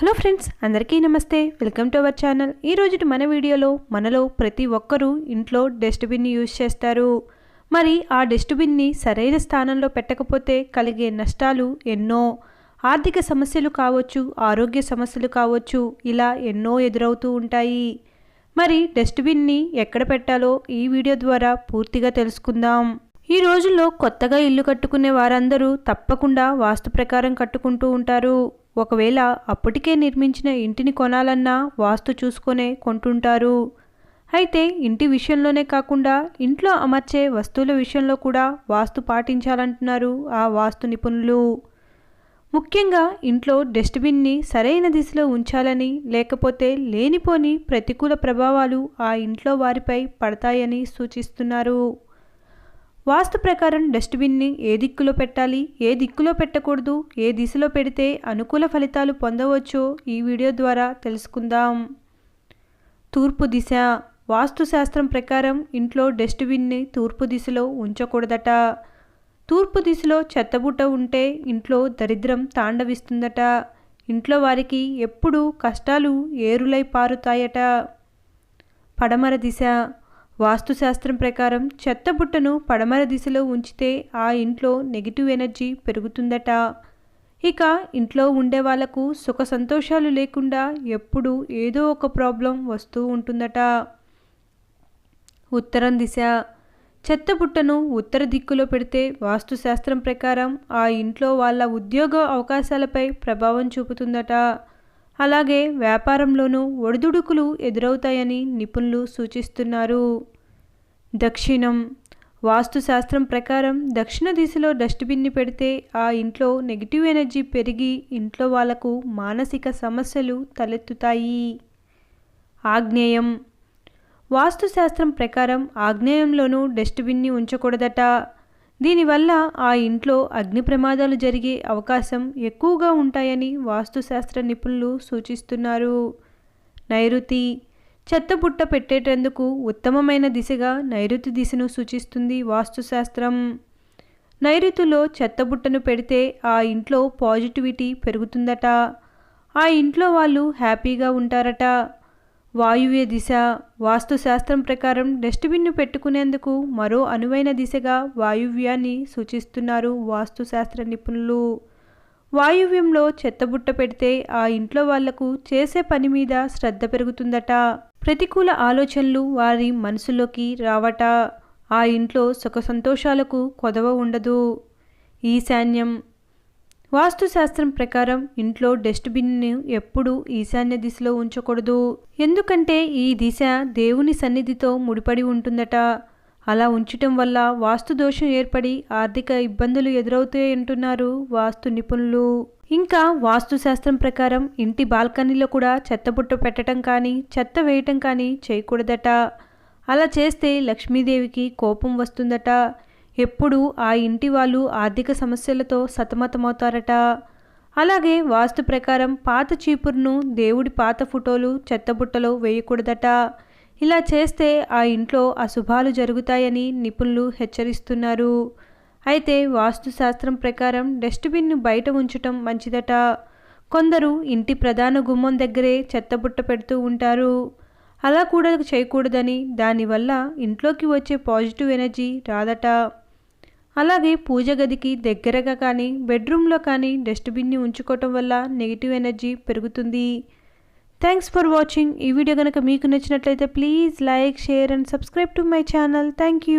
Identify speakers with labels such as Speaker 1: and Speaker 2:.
Speaker 1: Hello friends అందరికీ నమస్తే. Welcome to our channel. ఈ రోజు మన వీడియోలో మనలో ప్రతి ఒక్కరూ ఇంట్లో డస్ట్బిన్ని యూజ్ చేస్తారు. మరి ఆ డస్ట్బిన్ని సరైన స్థానంలో పెట్టకపోతే కలిగే నష్టాలు ఎన్నో. ఆర్థిక సమస్యలు కావచ్చు ఆరోగ్య సమస్యలు కావచ్చు ఇలా ఎన్నో ఎదురవుతూ ఉంటాయి. మరి డస్ట్బిన్ని ఎక్కడ పెట్టాలో ఈ వీడియో ద్వారా పూర్తిగా తెలుసుకుందాం. ఈ రోజుల్లో కొత్తగా ఇల్లు కట్టుకునే వారందరూ తప్పకుండా వాస్తు ప్రకారం కట్టుకుంటూ ఉంటారు. ఒకవేళ అప్పటికే నిర్మించిన ఇంటిని కొనాలన్నా వాస్తు చూసుకొనే కొంటుంటారు. అయితే ఇంటి విషయంలోనే కాకుండా ఇంట్లో అమర్చే వస్తువుల విషయంలో కూడా వాస్తు పాటించాలంటున్నారు ఆ వాస్తు నిపుణులు. ముఖ్యంగా ఇంట్లో డస్ట్బిన్ని సరైన దిశలో ఉంచాలని లేకపోతే లేనిపోని ప్రతికూల ప్రభావాలు ఆ ఇంట్లో వారిపై పడతాయని సూచిస్తున్నారు. వాస్తు ప్రకారం డస్ట్బిన్ని ఏ దిక్కులో పెట్టాలి ఏ దిక్కులో పెట్టకూడదు ఏ దిశలో పెడితే అనుకూల ఫలితాలు పొందవచ్చో ఈ వీడియో ద్వారా తెలుసుకుందాం. తూర్పు దిశ. వాస్తు శాస్త్రం ప్రకారం ఇంట్లో డస్ట్బిన్ని తూర్పు దిశలో ఉంచకూడదట. తూర్పు దిశలో చెత్తబుట్ట ఉంటే ఇంట్లో దరిద్రం తాండవిస్తుందట. ఇంట్లో వారికి ఎప్పుడూ కష్టాలు ఏరులై పారుతాయట. పడమర దిశ. వాస్తుశాస్త్రం ప్రకారం చెత్తబుట్టను పడమర దిశలో ఉంచితే ఆ ఇంట్లో నెగిటివ్ ఎనర్జీ పెరుగుతుందట. ఇక ఇంట్లో ఉండే వాళ్ళకు సుఖ సంతోషాలు లేకుండా ఎప్పుడు ఏదో ఒక ప్రాబ్లం వస్తూ ఉంటుందట. ఉత్తరం దిశ. చెత్తబుట్టను ఉత్తర దిక్కులో పెడితే వాస్తుశాస్త్రం ప్రకారం ఆ ఇంట్లో వాళ్ళ ఉద్యోగ అవకాశాలపై ప్రభావం చూపుతుందట. అలాగే వ్యాపారంలోనూ ఒడిదుడుకులు ఎదురవుతాయని నిపుణులు సూచిస్తున్నారు. దక్షిణం. వాస్తుశాస్త్రం ప్రకారం దక్షిణ దిశలో డస్ట్బిన్ని పెడితే ఆ ఇంట్లో నెగిటివ్ ఎనర్జీ పెరిగి ఇంట్లో వాళ్ళకు మానసిక సమస్యలు తలెత్తుతాయి. ఆగ్నేయం. వాస్తుశాస్త్రం ప్రకారం ఆగ్నేయంలోనూ డస్ట్బిన్ని ఉంచకూడదట. దీనివల్ల ఆ ఇంట్లో అగ్ని ప్రమాదాలు జరిగే అవకాశం ఎక్కువగా ఉంటాయని వాస్తుశాస్త్ర నిపుణులు సూచిస్తున్నారు. నైరుతి చెత్తబుట్ట పెట్టేటందుకు ఉత్తమమైన దిశగా నైరుతి దిశను సూచిస్తుంది వాస్తుశాస్త్రం. నైరుతిలో చెత్త బుట్టను పెడితే ఆ ఇంట్లో పాజిటివిటీ పెరుగుతుందట. ఆ ఇంట్లో వాళ్ళు హ్యాపీగా ఉంటారట. వాయువ్య దిశ వాస్తుశాస్త్రం ప్రకారం డస్ట్బిన్ను పెట్టుకునేందుకు మరో అనువైన దిశగా వాయువ్యాన్ని సూచిస్తున్నారు వాస్తుశాస్త్ర నిపుణులు. వాయువ్యంలో చెత్తబుట్ట పెడితే ఆ ఇంట్లో వాళ్ళకు చేసే పని మీద శ్రద్ధ పెరుగుతుందట. ప్రతికూల ఆలోచనలు వారి మనసులోకి రావట. ఆ ఇంట్లో సుఖ సంతోషాలకు కొదవ ఉండదు. ఈశాన్యం వాస్తుశాస్త్రం ప్రకారం ఇంట్లో డస్ట్బిన్ను ఎప్పుడూ ఈశాన్య దిశలో ఉంచకూడదు. ఎందుకంటే ఈ దిశ దేవుని సన్నిధితో ముడిపడి ఉంటుందట. అలా ఉంచటం వల్ల వాస్తు దోషం ఏర్పడి ఆర్థిక ఇబ్బందులు ఎదురవుతాయంటున్నారు వాస్తు నిపుణులు. ఇంకా వాస్తుశాస్త్రం ప్రకారం ఇంటి బాల్కనీలో కూడా చెత్తబుట్ట పెట్టడం కానీ చెత్త వేయటం కానీ చేయకూడదట. అలా చేస్తే లక్ష్మీదేవికి కోపం వస్తుందట. ఎప్పుడు ఆ ఇంటి వాళ్ళు ఆర్థిక సమస్యలతో సతమతమవుతారట. అలాగే వాస్తు ప్రకారం పాత చీపురును దేవుడి పాత ఫోటోలు చెత్తబుట్టలో వేయకూడదట. ఇలా చేస్తే ఆ ఇంట్లో అశుభాలు జరుగుతాయని నిపుణులు హెచ్చరిస్తున్నారు. అయితే వాస్తుశాస్త్రం ప్రకారం డస్ట్బిన్ను బయట ఉంచటం మంచిదట. కొందరు ఇంటి ప్రధాన గుమ్మం దగ్గరే చెత్తబుట్ట పెడుతూ ఉంటారు. అలా కూడా చేయకూడదని. దానివల్ల ఇంట్లోకి వచ్చే పాజిటివ్ ఎనర్జీ రాదట. అలాగే పూజ గదికి దగ్గరగా కానీ బెడ్రూమ్లో కానీ డస్ట్బిన్ని ఉంచుకోవటం వల్ల నెగిటివ్ ఎనర్జీ పెరుగుతుంది. Thanks for watching. ఈ వీడియో కనుక మీకు నచ్చినట్లయితే please like share and subscribe to my channel. Thank you.